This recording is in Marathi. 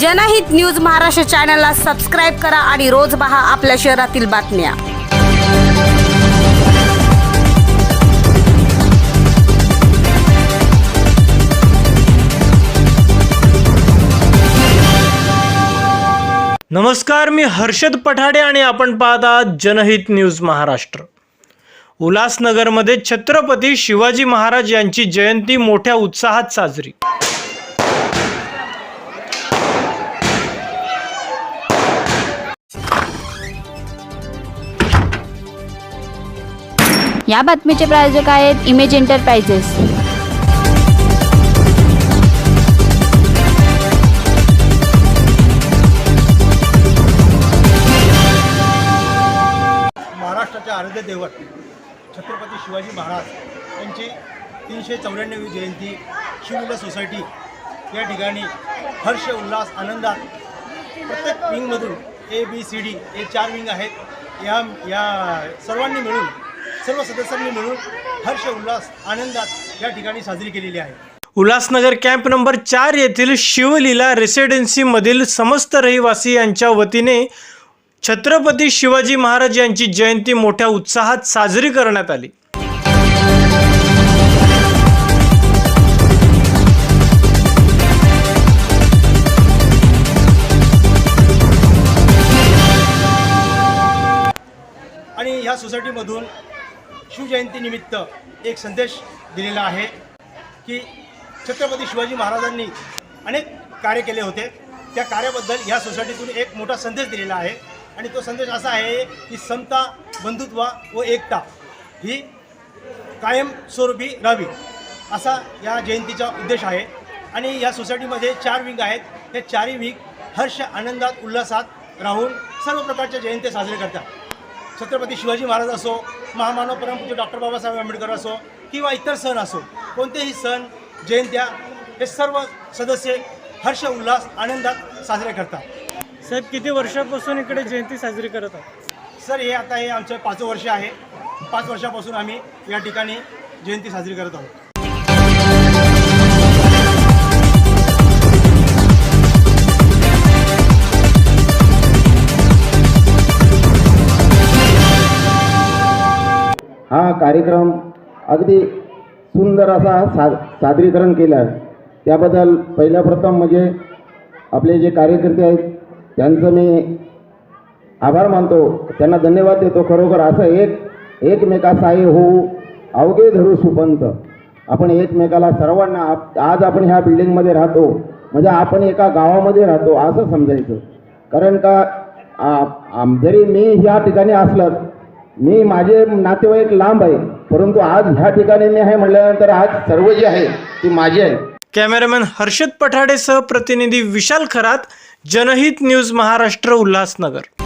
जनहित न्यूज महाराष्ट्र चॅनलला सबस्क्राईब करा आणि रोज पहा आपल्या शहरातील बातम्या. नमस्कार मी हर्षद पठाडे आणि आपण पाहत आहात जनहित न्यूज महाराष्ट्र. उल्हासनगरमध्ये छत्रपती शिवाजी महाराज यांची जयंती मोठ्या उत्साहात साजरी. या बातमीचे प्रायोजक आहेत इमेज एंटरप्राइजेस महाराष्ट्राचे आराध्य दैवत छत्रपती शिवाजी महाराज यांची तीनशे चौऱ्याण्णवी जयंती शिवमुलं सोसायटी या ठिकाणी हर्ष उल्हास आनंदात प्रत्येक विंगमधून ए बी सी डी हे चार विंग आहेत. या या सर्वांनी मिळून सर्व सदस्यांनी मिळून हर्ष उल्हास आनंदात या ठिकाणी साजरी केलेली आहे. उल्हासनगर कॅम्प नंबर चार येथील शिवलीला रेसिडेन्सीमधील समस्त रहिवासी यांच्या वतीने छत्रपती शिवाजी महाराज यांची जयंती मोठ्या उत्साहात साजरी करण्यात आली. आणि ह्या सोसायटीमधून शिवजयंतीनिमित्त एक संदेश दिलेला आहे की छत्रपती शिवाजी महाराजांनी अनेक कार्य केले होते. त्या कार्याबद्दल ह्या सोसायटीतून एक मोठा संदेश दिलेला आहे. आणि तो संदेश असा आहे की समता बंधुत्व व एकता ही कायमस्वरूपी राहावी असा या जयंतीचा उद्देश आहे. आणि या सोसायटीमध्ये चार विंग आहेत. हे चारही विंग हर्ष आनंदात उल्हासात राहून सर्व प्रकारच्या जयंती साजरे करतात. छत्रपती शिवाजी महाराज असो महामानव परमपूज्य डॉक्टर बाबासाहेब आंबेडकर असो किंवा इतर सण असो कोणतेही सण जयंत्या हे सर्व सदस्य हर्ष उल्हास आनंदात साजरे करतात. साहेब किती वर्षापासून इकडे जयंती साजरी करत आहात? सर हे आता हे आमचं पाचवं वर्ष आहे. पाच वर्षापासून आम्ही या ठिकाणी जयंती साजरी करत आहोत. कार्यक्रम अगदी सुंदर असा सा सादरीकरण केलं आहे. त्याबद्दल पहिल्या प्रथम म्हणजे आपले जे कार्यकर्ते आहेत त्यांचं मी आभार मानतो. त्यांना धन्यवाद देतो. खरोखर असं एक एकमेका साई होऊ अवघे धरू सुपंत. आपण एकमेकाला सर्वांना आप- आज आपण ह्या बिल्डिंगमध्ये राहतो म्हणजे आपण एका गावामध्ये राहतो असं समजायचं. कारण का आ- जरी मी ह्या ठिकाणी असलं मी माझे नातेवाईक लांब आहे परंतु आज ह्या ठिकाणी मी आहे म्हटल्यानंतर आज सर्व जे आहे ते माझे आहे. कॅमेरामॅन हर्षद पठाडेसह प्रतिनिधी विशाल खरात जनहित न्यूज महाराष्ट्र उल्हासनगर.